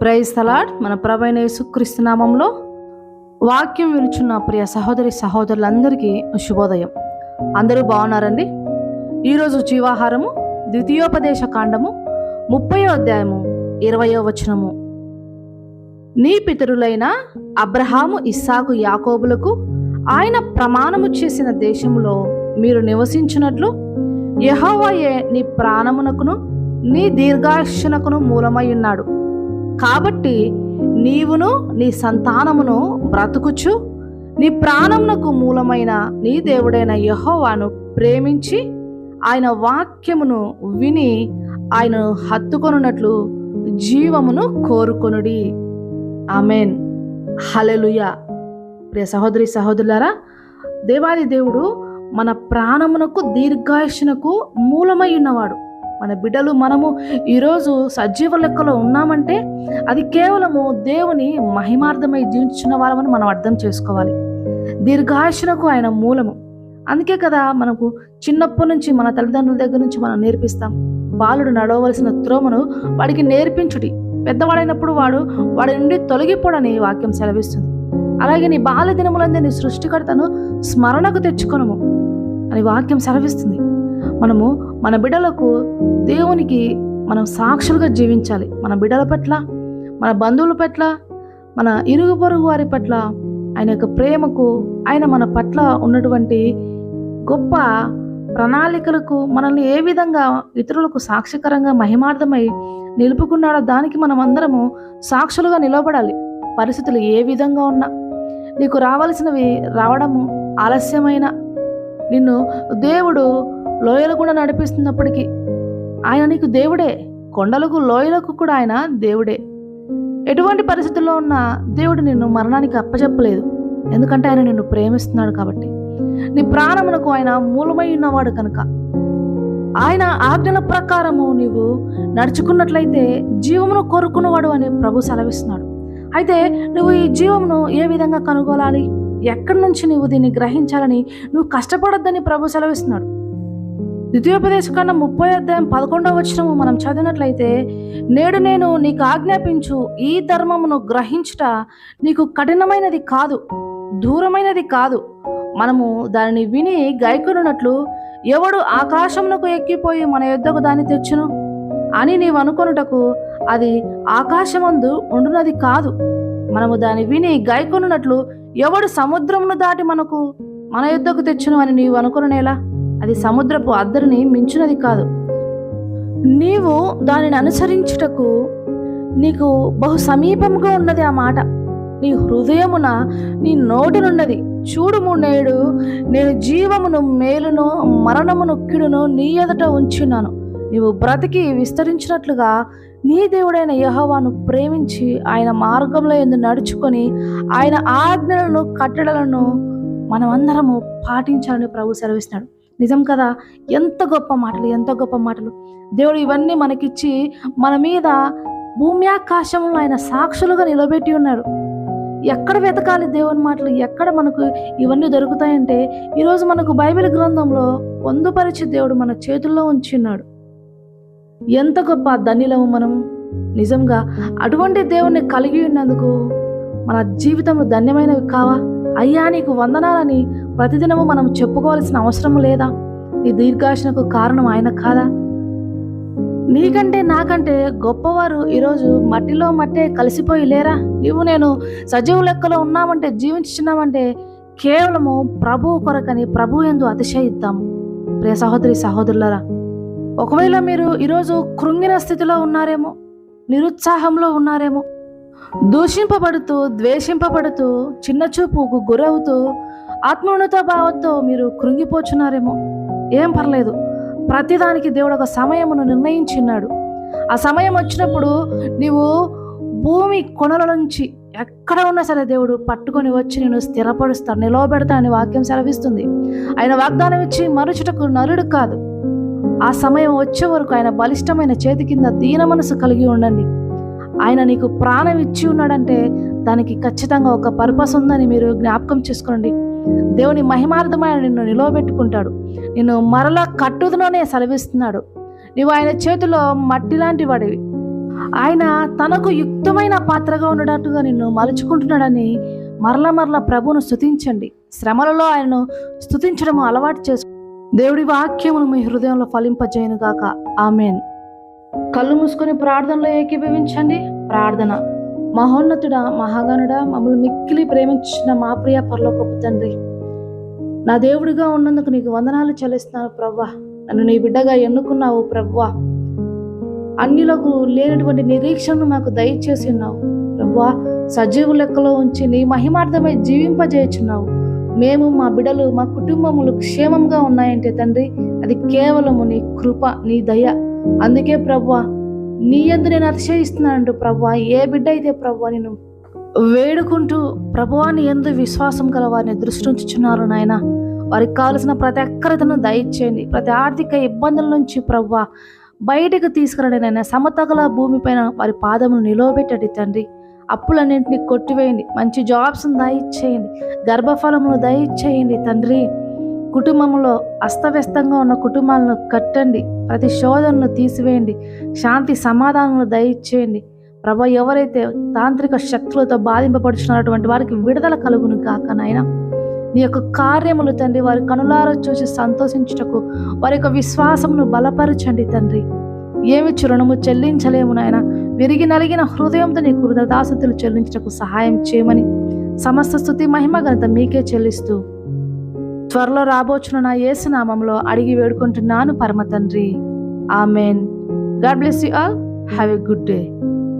Praise తలాడ్ మన ప్రభైన యేసుక్రీస్తునామంలో వాక్యం వినుచున్న ప్రియ సహోదరి సహోదరులందరికీ శుభోదయం. అందరూ బాగున్నారండి? ఈరోజు జీవాహారము ద్వితీయోపదేశ కాండము ముప్పయో అధ్యాయము ఇరవయో వచనము. నీ పితరులైన అబ్రహాము ఇస్సాకు యాకోబులకు ఆయన ప్రమాణము చేసిన దేశములో మీరు నివసించినట్లు యహోవాయే నీ ప్రాణమునకును నీ దీర్ఘాయుష్యునకును మూలమై ఉన్నాడు. కాబట్టి నీవును నీ సంతానమును బ్రతుకుచు. నీ ప్రాణమునకు మూలమైన నీ దేవుడైన యహోవాను ప్రేమించి ఆయన వాక్యమును విని ఆయనను హత్తుకొనున్నట్లు జీవమును కోరుకొనుడి. ఆమెన్. హలెలుయ ప్రియ సహోదరి సహోదరులారా దేవాది దేవుడు మన ప్రాణమునకు దీర్ఘాయుషునకు మూలమై ఉన్నవాడు. మన బిడ్డలు మనము ఈరోజు సజీవ లెక్కలో ఉన్నామంటే అది కేవలము దేవుని మహిమార్థమై జీవించున్న వాళ్ళమని మనం అర్థం చేసుకోవాలి. దీర్ఘాయుషునకు ఆయన మూలము. అందుకే కదా మనకు చిన్నప్పటి నుంచి మన తల్లిదండ్రుల దగ్గర నుంచి మనం నేర్పిస్తాం. బాలుడు నడవలసిన త్రోమను వాడికి నేర్పించుడి. పెద్దవాడైనప్పుడు వాడు వాడి నుండి తొలగిపోడని వాక్యం సెలవిస్తుంది. అలాగే నీ బాల దినములందే నీ సృష్టికర్తను స్మరణకు తెచ్చుకొనము అని వాక్యం సెలవిస్తుంది. మనము మన బిడ్డలకు దేవునికి మనం సాక్షులుగా జీవించాలి. మన బిడ్డల పట్ల మన బంధువుల పట్ల మన ఇరుగు పొరుగు వారి పట్ల ఆయన యొక్క ప్రేమకు ఆయన మన పట్ల ఉన్నటువంటి గొప్ప ప్రణాళికలకు మనల్ని ఏ విధంగా ఇతరులకు సాక్షికరంగా మహిమార్థమై నిలుపుకున్నాడో దానికి మనం అందరము సాక్షులుగా నిలబడాలి. పరిస్థితులు ఏ విధంగా ఉన్నా. నీకు రావాల్సినవి రావడము ఆలస్యమైన. నిన్ను దేవుడు లోయలు కూడా నడిపిస్తున్నప్పటికీ ఆయన నీకు దేవుడే. కొండలకు లోయలకు కూడా ఆయన దేవుడే. ఎటువంటి పరిస్థితుల్లో ఉన్నా దేవుడు నిన్ను మరణానికి అప్పచెప్పలేదు ఎందుకంటే ఆయన నిన్ను ప్రేమిస్తున్నాడు కాబట్టి. నీ ప్రాణమునకు ఆయన మూలమై ఉన్నవాడు కనుక. ఆయన ఆజ్ఞల ప్రకారము నీవు నడుచుకున్నట్లయితే జీవమును కోరుకున్నవాడు అని ప్రభు సెలవిస్తున్నాడు. అయితే నువ్వు ఈ జీవమును ఏ విధంగా కనుగొనాలి? ఎక్కడి నుంచి నువ్వు దీన్ని గ్రహించాలని నువ్వు కష్టపడొద్దని ప్రభు సెలవిస్తున్నాడు. ద్వితీయోపదేశ కన్నా ముప్పై అధ్యాయం పదకొండవ వచనము మనం చదివినట్లయితే నేడు నేను నీకు ఆజ్ఞాపించు ఈ ధర్మమును గ్రహించుట నీకు కఠినమైనది కాదు దూరమైనది కాదు. మనము దానిని విని గైకొనున్నట్లు ఎవడు ఆకాశమునకు ఎక్కిపోయి మన యుద్ధకు దాన్ని తెచ్చును? అని నీవు అనుకొనుటకు అది ఆకాశమందు ఉండునది కాదు. మనము దాన్ని విని గైకొనున్నట్లు ఎవడు సముద్రమును దాటి మనకు మన యుద్ధకు తెచ్చును అని నీవు అనుకునేలా అది సముద్రపు అద్దరిని మించినది కాదు. నీవు దానిని అనుసరించుటకు నీకు బహు సమీపంగా ఉన్నది ఆ మాట. నీ హృదయమున నీ నోటినున్నది. చూడుము నేడు నేను జీవమును మేలును మరణమును కిడును నీ ఎదుట ఉంచున్నాను. నీవు బ్రతికి విస్తరించినట్లుగా నీ దేవుడైన యహోవాను ప్రేమించి ఆయన మార్గంలో ఎందు నడుచుకొని ఆయన ఆజ్ఞలను కట్టడలను మనమందరము పాటించాలని ప్రభు సెలవిస్తున్నాడు. నిజం కదా? ఎంత గొప్ప మాటలు ఎంత గొప్ప మాటలు. దేవుడు ఇవన్నీ మనకిచ్చి మన మీద భూమి ఆకాశంలో ఆయన సాక్షులుగా నిలబెట్టి ఉన్నాడు ఎక్కడ వెతకాలి దేవుని మాటలు? ఎక్కడ మనకు ఇవన్నీ దొరుకుతాయంటే ఈరోజు మనకు బైబిల్ గ్రంథంలో పొందుపరిచి దేవుడు మన చేతుల్లో ఉంచున్నాడు. ఎంత గొప్ప ధనిలము మనం. నిజంగా అటువంటి దేవుణ్ణి కలిగి ఉన్నందుకు మన జీవితంలో ధన్యమైనవి కావా? అయ్యా నీకు వందనాలని ప్రతిదినము మనం చెప్పుకోవాల్సిన అవసరం లేదా? నీ దీర్ఘాశనకు కారణం ఆయన కాదా? నీకంటే నాకంటే గొప్పవారు ఈరోజు మట్టిలో మట్టే కలిసిపోయి లేరా? నువ్వు నేను సజీవ లెక్కలో ఉన్నామంటే జీవించున్నామంటే కేవలము ప్రభువు కొరకని ప్రభు ఎందు అతిశయిద్దాము. ప్రియ సహోదరి సహోదరులరా ఒకవేళ మీరు ఈరోజు కృంగిన స్థితిలో ఉన్నారేమో నిరుత్సాహంలో ఉన్నారేమో దూషింపబడుతూ ద్వేషింపబడుతూ చిన్న చూపుకు గురవుతూ ఆత్మోన్నత భావంతో మీరు కృంగిపోచున్నారేమో. ఏం పర్లేదు. ప్రతిదానికి దేవుడు ఒక సమయమును నిర్ణయించున్నాడు. ఆ సమయం వచ్చినప్పుడు నీవు భూమి కొనల నుంచి ఎక్కడ ఉన్నా సరే దేవుడు పట్టుకొని వచ్చి నేను స్థిరపరుస్తాను నిలవబెడతానని వాక్యం సెలవిస్తుంది. ఆయన వాగ్దానం ఇచ్చి మరుచుటకు నరుడు కాదు. ఆ సమయం వచ్చే వరకు ఆయన బలిష్టమైన చేతి కింద దీన మనసు కలిగి ఉండండి. ఆయన నీకు ప్రాణం ఇచ్చి ఉన్నాడంటే దానికి ఖచ్చితంగా ఒక పర్పస్ ఉందని మీరు జ్ఞాపకం చేసుకోండి. దేవుని మహిమార్థమైన నిన్ను నిలవబెట్టుకుంటాడు. నిన్ను మరలా కట్టుదలోనే సెలవిస్తున్నాడు. నీవు ఆయన చేతిలో మట్టి లాంటి వాడివి. ఆయన తనకు యుక్తమైన పాత్రగా ఉన్నట్టుగా నిన్ను మలుచుకుంటున్నాడని మరల మరల ప్రభువును స్తుతించండి. శ్రమలలో ఆయనను స్థుతించడం అలవాటు చేసు దేవుడి వాక్యమును మీ హృదయంలో ఫలింపజేయను గాక ఆమెన్. కళ్ళు మూసుకొని ప్రార్థనలో ఏకీభవించండి. ప్రార్థన. మహోన్నతుడా మహాగణుడ మమ్మల్ని మిక్కిలి ప్రేమించిన మా ప్రియ పరలోకపు తండ్రి. నా దేవుడిగా ఉన్నందుకు నీకు వందనాలు చెల్లిస్తున్నాను ప్రవ్వా. నన్ను నీ బిడ్డగా ఎన్నుకున్నావు ప్రవ్వా. అన్నిలకు లేనటువంటి నిరీక్షణను మాకు దయచేసి ఉన్నావు. ప్రవ్వా సజీవు లెక్కలో ఉంచి నీ మహిమార్థమై జీవింపజేయుచున్నావు. మేము మా బిడ్డలు మా కుటుంబములు క్షేమంగా ఉన్నాయంటే తండ్రి అది కేవలము నీ కృప నీ దయ. అందుకే ప్రభు నీ ఎందు నేను అతిశయిస్తున్నాను ప్రభు ఏ బిడ్డ అయితే ప్రభు నేను వేడుకుంటూ ప్రభువాని ఎందు విశ్వాసం గల వారిని దృష్టి ఉంచుచున్నారు నాయన వారికి కావలసిన ప్రతి అక్కరతను దయచేయండి. ప్రతి ఆర్థిక ఇబ్బందుల నుంచి ప్రవ్వా బయటకు తీసుకురండి నాయన. సమతగల భూమిపైన వారి పాదములు నిలవబెట్టండి తండ్రి. అప్పులన్నింటినీ కొట్టివేయండి. మంచి జాబ్స్ను దయచేయండి. గర్భఫలమును దయచేయండి తండ్రి. కుటుంబంలో అస్తవ్యస్తంగా ఉన్న కుటుంబాలను కట్టండి. ప్రతి శోధనను తీసివేయండి. శాంతి సమాధానములు దయచేయండి. ప్రభ ఎవరైతే తాంత్రిక శక్తులతో బాధింపబడుచున్నటువంటి వారికి విడుదల కలుగును కాక నాయన. నీ యొక్క కార్యములు తండ్రి వారి కనులారా చూసి సంతోషించుటకు వారి యొక్క విశ్వాసమును బలపరచండి తండ్రి. ఏమి రుణము చెల్లించలేము నాయన. విరిగి నలిగిన హృదయంతో నీ కృతదాసతులు చెల్లించటకు సహాయం చేయమని సమస్త స్థుతి మహిమ ఘనత మీకే చెల్లిస్తూ త్వరలో రాబోచున్న నా ఏసునామంలో అడిగి వేడుకుంటున్నాను పరమ తండ్రి amen. God bless you all. Have a good day.